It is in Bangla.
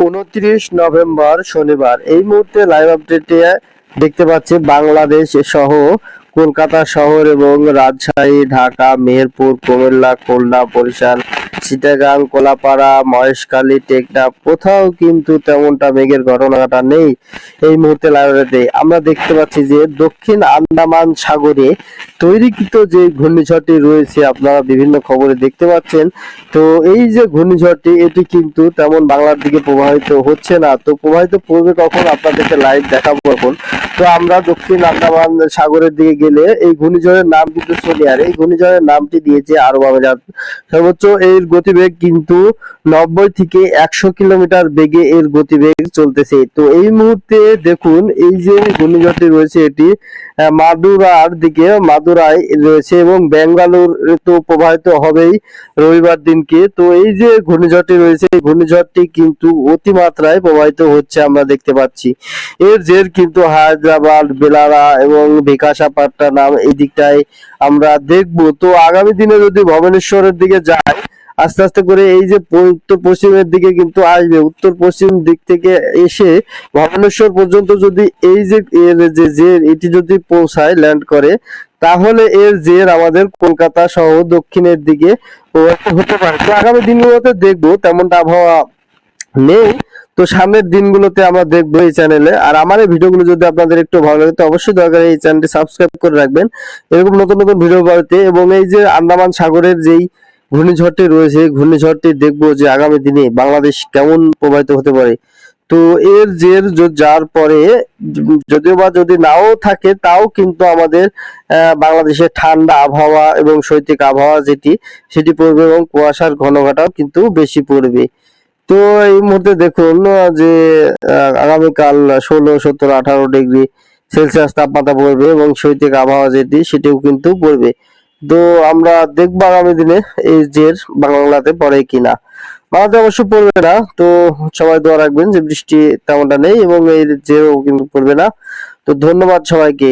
উনত্রিশ নভেম্বর শনিবার। এই মুহূর্তে লাইভ আপডেটে দেখতে পাচ্ছি বাংলাদেশ সহ কলকাতা শহর এবং রাজশাহী, ঢাকা, মেহেরপুর, কুমিল্লা, খুলনা, বরিশাল চিটাগাং কোলাপাড়া, মহেশখালী, টেকনাফ, কোথাও কিন্তু তেমনটা মেঘের ঘটনাটা নেই এই মুহূর্তে লাইভে আমরা দেখতে পাচ্ছি যে দক্ষিণ আন্দামান সাগরে তৈরিকৃত যে ঘূর্ণিঝড়টি রয়েছে, আপনারা বিভিন্ন খবরে দেখতে পাচ্ছেন। তো এই যে ঘূর্ণিঝড়টি, এটি কিন্তু তেমন বাংলার দিকে প্রবাহিত হচ্ছে না। তো প্রবাহিত পূর্বে কখন আপনাদেরকে লাইভ দেখাবো এখন? তো আমরা দক্ষিণ আন্দামান সাগরের দিকে গেলে এই ঘূর্ণিঝড়ের নাম কিন্তু সোনিয়ার এই ঘূর্ণিঝড়ের নামটি দিয়েছে আরও বাজার সর্বোচ্চ এর গতিবেগ কিন্তু নব্বই থেকে একশো কিলোমিটার বেগে এর গতিবেগ চলতেছে। তো এই মুহূর্তে দেখুন, এই যে ঘূর্ণিঝড়টি রয়েছে এটি মাদুরার দিকে, মাদুরায় রয়েছে এবং বেঙ্গালুর তো প্রবাহিত হবেই রবিবার দিনকে। তো এই যে ঘূর্ণিঝড়টি রয়েছে, এই ঘূর্ণিঝড়টি কিন্তু অতিমাত্রায় প্রবাহিত হচ্ছে আমরা দেখতে পাচ্ছি। এর জের কিন্তু হায়দ্রাবাদ, বেলারা এবং বিকাশাপাট্টানাম এই দিকটায় আমরা দেখব। তো আগামী দিনে যদি ভুবনেশ্বরের দিকে যাই আস্তে আস্তে করে এই যে উত্তর পশ্চিমের দিকে কিন্তু আসবে, উত্তর পশ্চিম দিক থেকে এসে ভুবনেশ্বর পর্যন্ত যদি এই যে এর যে জের, এটি যদি পৌঁছায় ল্যান্ড করে, তাহলে এর জের আমাদের কলকাতা সহ দক্ষিণের দিকে হতে পারে। তো আগামী দিনগুলোতে দেখব, তেমনটা আবহাওয়া নেই। তো সামনের দিনগুলোতে আমরা দেখব এই চ্যানেলে আর আমার এই ভিডিওগুলো যদি আপনাদের একটু ভালো লাগে, তো অবশ্যই দরকার এই চ্যানেলটি সাবস্ক্রাইব করে রাখবেন। এরকম নতুন নতুন ভিডিও পাওয়াতে এবং এই যে আন্দামান সাগরের যেই ঘূর্ণিঝড়টি রয়েছে ঘূর্ণিঝড়টি দেখব যে আগামী দিনে বাংলাদেশ কেমন প্রবাহিত হতে পারে। তো এর জের যার পরে যদিও বা যদি নাও থাকে তাও কিন্তু আমাদের আহ, বাংলাদেশের ঠান্ডা আবহাওয়া এবং শৈতিক আবহাওয়া যেটি সেটি পড়বে এবং কুয়াশার ঘনঘটাও কিন্তু বেশি পড়বে। তো এই মুহূর্তে দেখুন যে আগামীকাল ষোলো সতেরো আঠারো ডিগ্রি সেলসিয়াস তাপমাত্রা পড়বে এবং শৈতিক আবহাওয়া যেটি সেটিও কিন্তু পড়বে। তো আমরা দেখব আগামী দিনে এই জের বাংলাতে পড়ে কিনা। বাংলাতে অবশ্য পড়বে না, তো সবাই দোয়া রাখবেন যে বৃষ্টি তেমনটা নেই এবং এই জেরও কিন্তু পড়বে না। তো ধন্যবাদ সবাইকে।